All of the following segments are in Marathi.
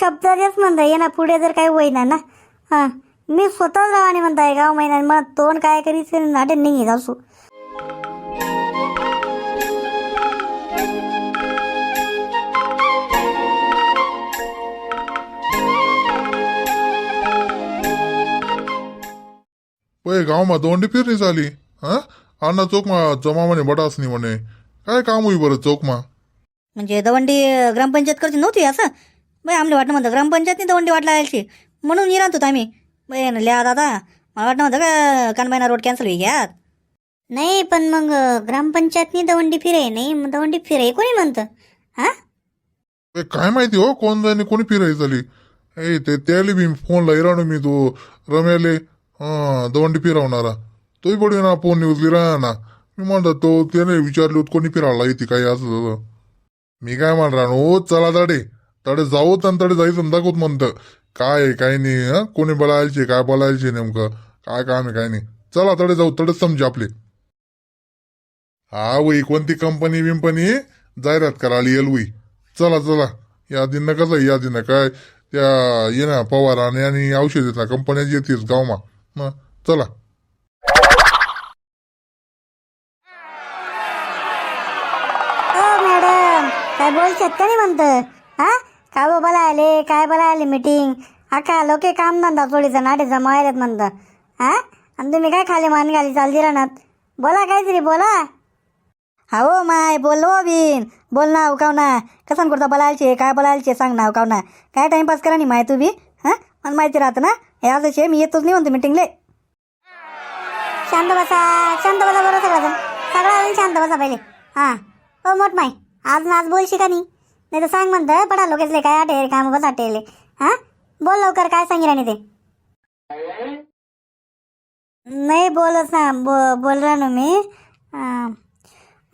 शब्द तेच म्हणता ये ना पुढे जर काही होईना ना. हां मी स्वतःच रावाने म्हणताय गाव महिन्यात मला तोंड काय करीच नाटे नाही जाऊ पै गावमा दोंडी फिरणी झाली हा? अण्णा चौकमा जमा म्हणे बटासनी म्हणे. काय काम होई बरं चौकमा म्हणजे दवंडी ग्रामपंचायत करची नव्हती असं? बाई आमले वाटणं म्हणतं ग्रामपंचायतनी दवंडी वाट लागायची म्हणून येणार होतो आम्ही. बाई लिहा दादा मला वाटणं म्हणतं का कानबाईना रोड कॅन्सल होई घ्यात नाही पण मग ग्रामपंचायतनी दवंडी फिरे नाही मग दवंडी फिरे कोणी म्हणतं? हां? ए, काय माहिती हो कोण जाणे कोणी फिरायची झाली ए ते त्याला बी फोन लाईराणू मी तो रमेले हा दवंडी फिरवणारा. तोही पडू ना फोन राहा ना मी म्हणतो तो त्याने विचारले होते कोणी फिरायला येते काही असं तसं. मी काय म्हणणार हो चला तडे तडे जाऊत आणि तडे जायचं दाखवत म्हणतं. काय आहे काय नाही हा? कोणी बोलायचे काय बोलायचे नेमकं? काय काम आहे काय नाही. चला तडे जाऊ तडेच समजे आपले. हा वई कोणती कंपनी बिंपनी जाहिरात करायला येईल वई चला चला. यादीनं कसं यादीनं काय त्या ये ना पवाराने आणि औषध येत ना कंपन्या येतेच गावमा. मग चला. हो, मॅडम. काय बोलशात का नाही म्हणतं हा? काय बाबा बोलायले? काय बोलायले मीटिंग अका लोके काम धंदा थोडीचं नाटे जमायलात म्हणतं. हा आणि तुम्ही काय खाली मान घाली चालती राहणार बोला काहीतरी बोला. हो माय बोल हो बिन. बोल ना उकाव ना. कसं करता बोलायचे काय बोलायचे सांग ना उकाव ना. काय टाइमपास करा नाही माय तू बी? हां? मला माहिती राहतं ना. हे असं शे मी येतोच नाही म्हणतो मीटिंगले शांत बसा शांत बसा बरं सगळं सगळं शांत बसा पहिले. हां. हो मोठ माय आज ना आज बोलशी का नाही नाही तर सांग म्हणतं पडा लोकेसले काय आटेल काम बस आटेले हां? बोल लवकर काय सांगितलं राणी ते? नाही बोलच ना बो बोल ना मी. हां.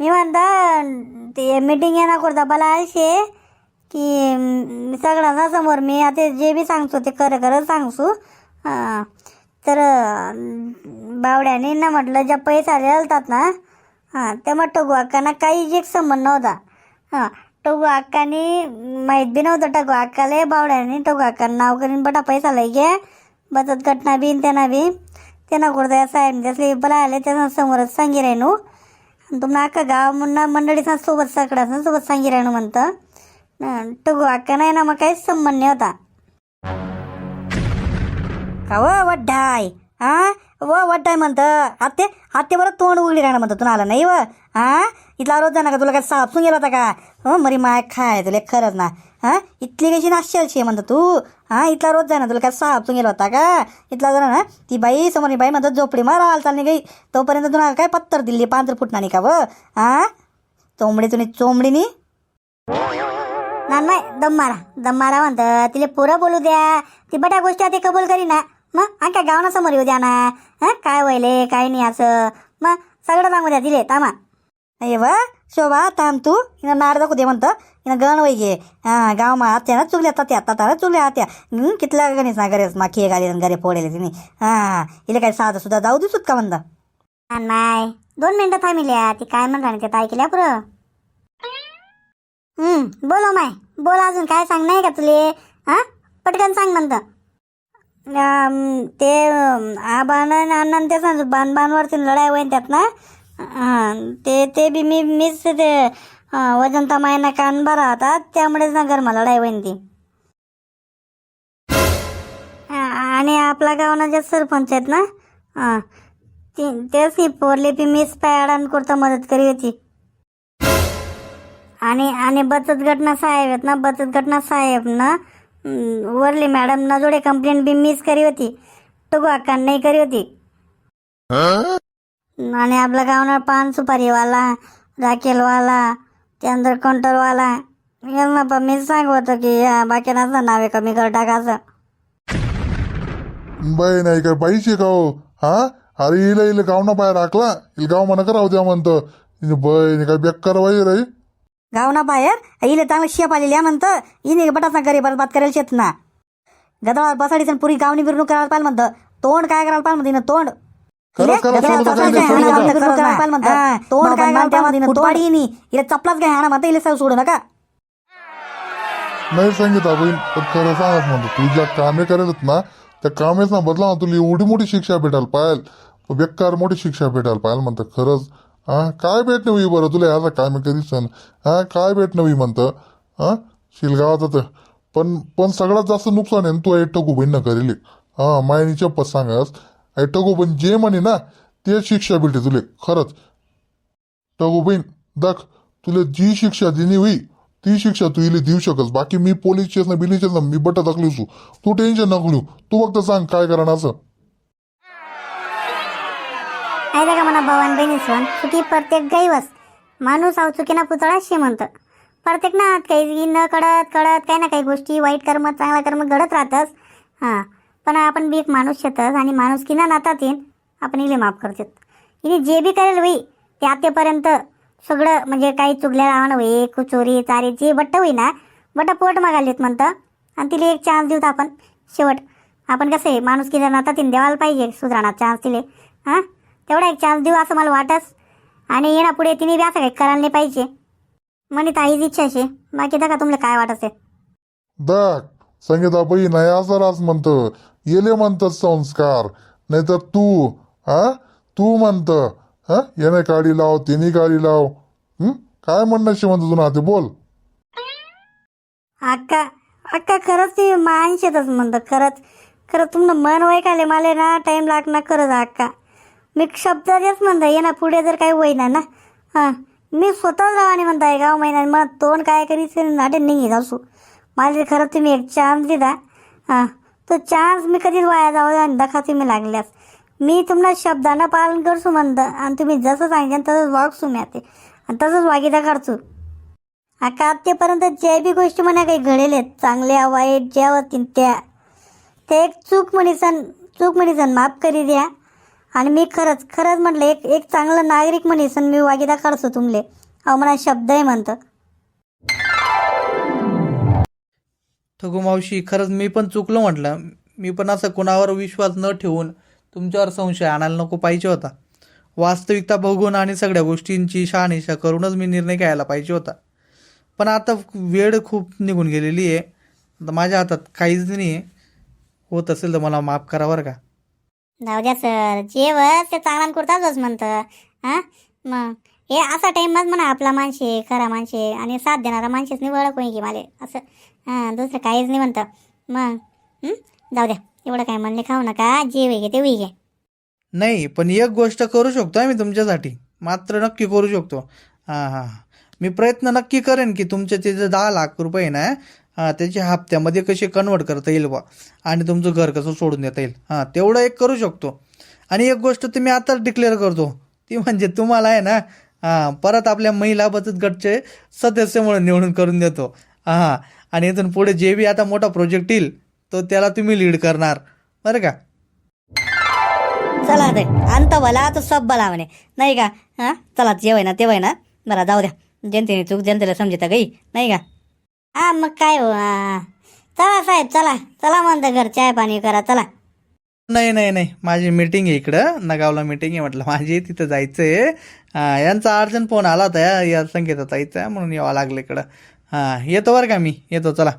मी म्हणता ते मीटिंग येणार करता मला असे की सगळ्यांना समोर मी आता जे बी सांगतो ते खरं खरं सांगसू. हां. तर बावड्याने ना म्हटलं ज्या पैसे आले आलतात ना हां ते मग टगू अक्कांना काही जे संबंध नव्हता. हां. टगू अक्कानी माहीत बी नव्हतं टगू अक्काले बावड्याने टगू अक्कानं नाव करीन बटा पैसा लई घ्या बचत गटना बीन त्यांना बी. त्यांना कुठं साहेब त्यासले बला आले त्यांना समोरच सांगी राहिनू. आणि तुम्हाला अख्खा गाव मुन्ना मंडळीचा सोबत सगळ्या सोबत सांगी राहिनू म्हणतं. टगू अक्का नाही ना मग काहीच संबंध नाही होता. का व वड्डाय हा व वड्डाय म्हणतं आत्ते आत्ते बरं तोंड उघडी राहणं म्हणतं तुला आलं नाही व हां इथला रोज जाणार का तुला काय सापसून गेला होता का हो मरी माय खाय तुला खरंच ना हा इथली कशी नाश्याल आहे म्हणतं तू हा इथला रोज जाणार तुला काय सापसून गेला होता का इथला जरा ना ती बाई समोर बाई म्हणतात झोपडी मारा हाल नाही काही तोपर्यंत तुला काय पत्तर दिली पांढर फुटणार का व आ चोंबडी तुम्ही चोंबडीनी ना नाही दम मारा दम मारा म्हणतं तिला पुरं बोलू द्या ती बटा गोष्टी आधी कबूल करी ना मग आणि काय गावना समोर येऊ द्या ना. हं? काय व्हायले काय नाही असं. मग सगळं सांगू द्या तिले तामा अरे वा शोभा थांब तू. हिनं नार दाखवू दे म्हणतं. हिनं गण वय घे. हा गाव मा आत्या ना चुकल्या तात्या तात्या चुकल्या आत्या. कितल्या गणेश ना गरेच मा खिये घाली गरे फोडेले तिने. हा हिला काय साधं सुद्धा जाऊ दिसूत का म्हणतं नाही दोन मिनिटं थांबिल्या. ती काय म्हणणार नाही ते ऐकल्या पुरं? हम्म बोलो माय. बोल अजून काय सांग नाही का तुले? हा? पटकन सांग म्हणतं. ते आबान अण्णा ते सांग बाण बाणवरती लढाई होईन त्यात ना? हां ते ते बी मी मीच ते वजनता मायना कान बरा होता त्यामुळेच ना गरमा लढाई होईन ती. आणि आपला गावना जे सरपंच आहेत ना हां ती तेच नाही पोरले बी मीच पॅडान करता मदत करी होती. आणि आणि बचत गटना साहेब आहेत ना बचत गटना साहेब ना वरली मॅडम ना जोडे कंप्लेंट बी मीच करी होती. टुगू अक्का नाही करी होती. आणि आपल्या गावना पान सुपारीवाला राखेलवाला त्यानंतर काउंटरवाला यांना पण मी सांग होतं की या बाकीनाचं नावे कमी कर टाकायचं बाई नाही काय बाईचे का हो? हा? अरे हिला हिला गाव ना बाहेर राखला. इल गाव म्हणा करावं द्या म्हणतं. हिने बाई काय बेकार बाई रे. गाव ना बाहेर इले चांगलं शेप आलेली आहे म्हणतं. इने बटाचा घरी बरबाद करायला शेत ना गदळा बसाडीचं पुरी गावनी बिरणूक करायला पाहिजे म्हणतं. तोंड काय करायला पाहिजे म्हणतं हिनं? तोंड. खरंच खरंच. हा, तोंड काय करायला पाहिजे म्हणतं, हिनं तोंड चपलाच काय हाणा म्हणतं हिला सोडू नका. नाही सांगितलं बहीण पण खरं सांगत म्हणतो तू ज्या कामे करत ना त्या कामेचा बदला ना तुला एवढी मोठी शिक्षा भेटायला पाहिजे बेकार मोठी शिक्षा भेटायला पाहिजे म्हणतं खरंच. हा काय भेट नवी बरं तुला ह्याचं काय मग कधीच सण हा काय भेट नवी म्हणतं हा शिलगावाचं तर पण पण सगळ्यात जास्त नुकसान आहे ना तू टकू बहीण न करेल हा मायनीच्या पत सांगास टकू बहीण जे म्हणे ना ते शिक्षा भेटे तुले खरंच टगोबीन बहीण दाख तुला जी शिक्षा दिली होई ती शिक्षा तू इले देऊ शकस बाकी मी पोलीस स्टेशन बिलीस स्टेशन मी बट दाखलीसू तू टेन्शन नको तू फक्त सांग काय करणार असं आहे का म्हणा भवान बहिणी सण चुकी प्रत्येक गैवस. माणूस आव चुकीना पुतळा श्रीमंत. म्हणतं प्रत्येक ना काही न कळत कळत काही ना काही गोष्टी वाईट कर्म चांगला कर्म घडत राहतच. हां. पण आपण बी एक माणूस शेतस आणि माणूस किना नातात येईन आपण इले माफ करतात. इने जे बी करेल होई ते आतेपर्यंत सगळं म्हणजे काही चुगल्या राहणं होई कुचोरी चारी जे बट्ट होई ना बट्ट पोट मागालेत म्हणतं आणि तिला एक चान्स देऊत आपण. शेवट. आपण कसं आहे माणूस किना नातात येईन देवाला पाहिजे सुधारणा चान्स दिले हां? तेवढा एक चान्स देऊ असं मला वाटस आणि येणा पुढे तिने बी असं काही करायला नाही पाहिजे. म्हणे ताईच इच्छा असे बाकी का तुम्हाला काय वाटत आहे दाख संगीता बाई नाही असं रास म्हणतं. येले म्हणतात संस्कार. नाहीतर तू हा तू म्हणतं हा याने काढी लाव तिने काढी लाव. हं? काय म्हणणं शे म्हणतो तुला ते बोल. अक्का अक्का खरंच ती माणशेतच म्हणतं. खरंच खरंच तुमनं मन वैकाले मला ना टाईम लागणार खरंच अक्का. मी शब्द तेच ये ना पुढे जर काही होईना ना. हां मी स्वतःच रावाने म्हणताय गाव महिन्यात मला तोंड काय करीत नाटे नाही जाऊ मला ते खरंच तुम्ही एक चान्स दिला हां तो चान्स मी कधीच वाया जाऊ आणि दखा तुम्ही लागल्यास. मी तुम्हाला शब्दानं पालन करसू म्हणतं आणि तुम्ही जसं सांगितलं तसंच वागसू मी आता. आणि तसंच वागिदा काढतो. आका आत्तेपर्यंत जे बी गोष्टी म्हणा काही घडेल आहेत चांगल्या वाईट ज्या होतील त्या. ते एक चूक म्हणीसन चूक म्हणीसन माफ करी द्या. आणि मी खरंच खरंच म्हटलं एक एक चांगलं नागरिक म्हणीसन मी वागिदा काढतो तुमले. अहो मला आहे म्हणतं. ठगू मावशी खरंच मी पण चुकलो म्हटलं. मी पण असं कोणावर विश्वास न ठेवून तुमच्यावर संशय आणायला नको पाहिजे होता. वास्तविकता बघून आणि सगळ्या गोष्टींची शहानिशा करूनच मी निर्णय घ्यायला पाहिजे होता. पण आता वेळ खूप निघून गेलेली आहे. आता माझ्या हातात काहीच नाही आहे होत असेल तर मला माफ करा बरं का. जाऊ द्या सर. जेवच ते चांगला करतातच म्हणतं. हां? मग? हे असा टाईमच म्हणा आपला माणशे खरा माणशे आणि साथ देणारा माणसेच नाही ओळख होई की मला? असं? हां दुसरं काहीच नाही म्हणतं. मग? जाऊ द्या. एवढं काय म्हणले खाऊ नका. जे वे घे ते घे. नाही पण एक गोष्ट करू शकतो मी तुमच्यासाठी. मात्र नक्की करू शकतो. हां हां मी प्रयत्न नक्की करेन की तुमचे ते जे दहा लाख रुपये ना हां त्याचे हप्त्यामध्ये कसे कन्वर्ट करता येईल बा? आणि तुमचं घर कसं सोडून देता येईल? हां तेवढं एक करू शकतो. आणि एक गोष्ट तुम्ही आताच डिक्लेअर करतो. ती म्हणजे तुम्हाला आहे ना हां परत आपल्या महिला बचत गटचे सदस्य म्हणून निवडून करून देतो. हां आणि इथून पुढे जे बी आता मोठा प्रोजेक्ट येईल तो त्याला तुम्ही लीड करणार. बरं का? चला ते अंत भला तो सब भला म्हणे. नाही का? हां चला जेवाय ना तेव्हा ना बरं जाऊ द्या. जनतेने चूक जनतेला समजता गई नाही का? हां मग काय हो हां. चला साहेब चला. चला म्हणतं घर चाय पाणी करा चला. नाही नाही नाही. माझी मीटिंग आहे इकडं. नगावला मीटिंग आहे म्हटलं. माझी तिथं जायचं आहे हां यांचा अर्जंट फोन आला होता या या संकेता जायचं म्हणून यावं लागलं इकडं. हां येतो बरं का मी? येतो चला.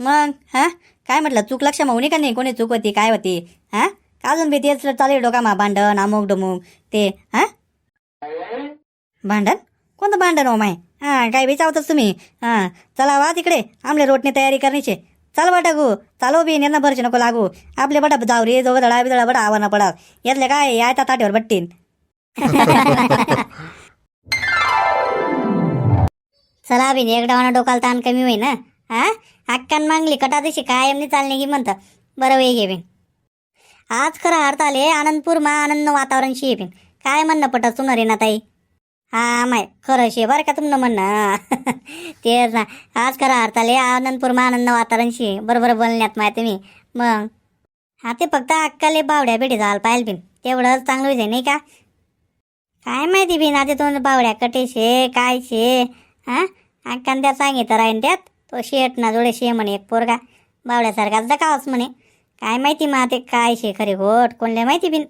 मग हां? काय म्हटलं? चूक लक्ष मावणी का नाही? कोणी चूक होती? काय होती? हां? का अजून बी तेच चालेल डोका मा भांडण अमुक डमुक ते हां? भांडण? कोणतं भांडण हो माय? हां काय विचारतच तुम्ही? हां चला वा तिकडे. आमले रोटने तयारी करण्याचे. चल बटा गो चालो बी नेना भरचे नको लागू. आपले बटा जाऊ रे जो दडा बिदळा बडा आवा पडा यातले काय यायता ताटेवर बट्टीन. चला बिन एक डावाना डोकाला ताण कमी होईन ना हा? हक्कान मागली कटा तशी कायम नाही चालणे की म्हणतं. बरं वे घे बिन आज खरं हरताले आनंदपूर मा आनंद वातावरण शे बिन काय म्हणणं पटत तुमनं रे ना ताई? हा माय खरं शे बरं का तुमनं म्हणणं? तेच ना. आज खरं हरताले आनंदपूर आनंद वातावरण शे बरोबर बोलण्यात माहिती मी मग? हा ते फक्त अक्काले बावड्या भेटी झालं पाहिजे बिन. तेवढंच चांगलं विषय नाही का? काय माहिती बिन आता तुम्हाला बावड्या कटे शे काय शे? हा? अक्कान त्या सांगितलं राहीन त्यात. तो शेट ना जोडे शे म्हणे एक पोरगा. बावड्यासारखाच दकावच म्हणे. काय माहिती मग ते काय शे खरे घोट कोणले माहिती बिन?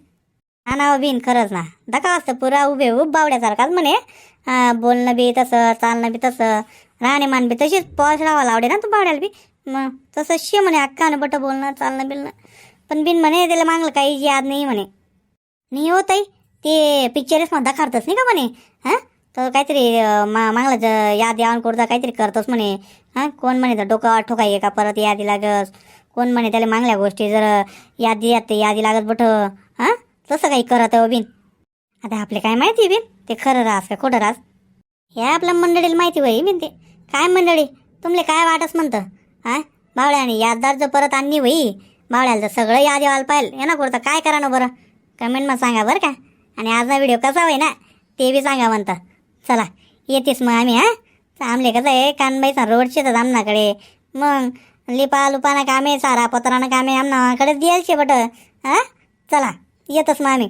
हा नाव बिन खरंच ना. दका असतं पुरा उभे उभ बावड्यासारखाच म्हणे. हा बोलणं बी तसं चालणं बी तसं. राहणीमान बी तशीच पॉश राहावं आवडे ना तू बावड्याला बी. मग तसं शे म्हणे अक्कानं बट बोलणं चालणं बिलणं. पण बिन म्हणे त्याला मागलं काही याद नाही म्हणे. नाही हो ताई ते पिक्चरच मग दाखवतच नाही का म्हणे? हां? तर काहीतरी मा मागलं ज याद यावं करता काहीतरी करतोस म्हणे. हां? कोण म्हणे तर डोकं ठोकाय का परत यादी लागस? कोण म्हणे त्याला मागल्या गोष्टी जर यादी येते यादी लागत बट हां? तसं काही करत आहे हो बिन. आता आपले काय माहिती बिन? ते खरं रास का खोटं रास? हे आपल्या मंडळीला माहिती होई बिन ते. काय मंडळी? तुमले काय वाटस म्हणतं? हा बावळ्याने याददार जर परत आणली होई बावळ्याला तर सगळं याद यावायला पाहिजे ना कुठं काय करा ना बरं कमेंटमध्ये सांगा बरं का. आणि आजचा व्हिडिओ कसा होई ना ते बी सांगा म्हणता. चला येतेस मग आम्ही हां? आमले कसं आहे कानबाईचा रोडचे तर आमनाकडे. मग लिपा लुपाना कामे सारा पत्रानं कामे आमनाकडेच द्यायचे बट हां चला. येतच मग आम्ही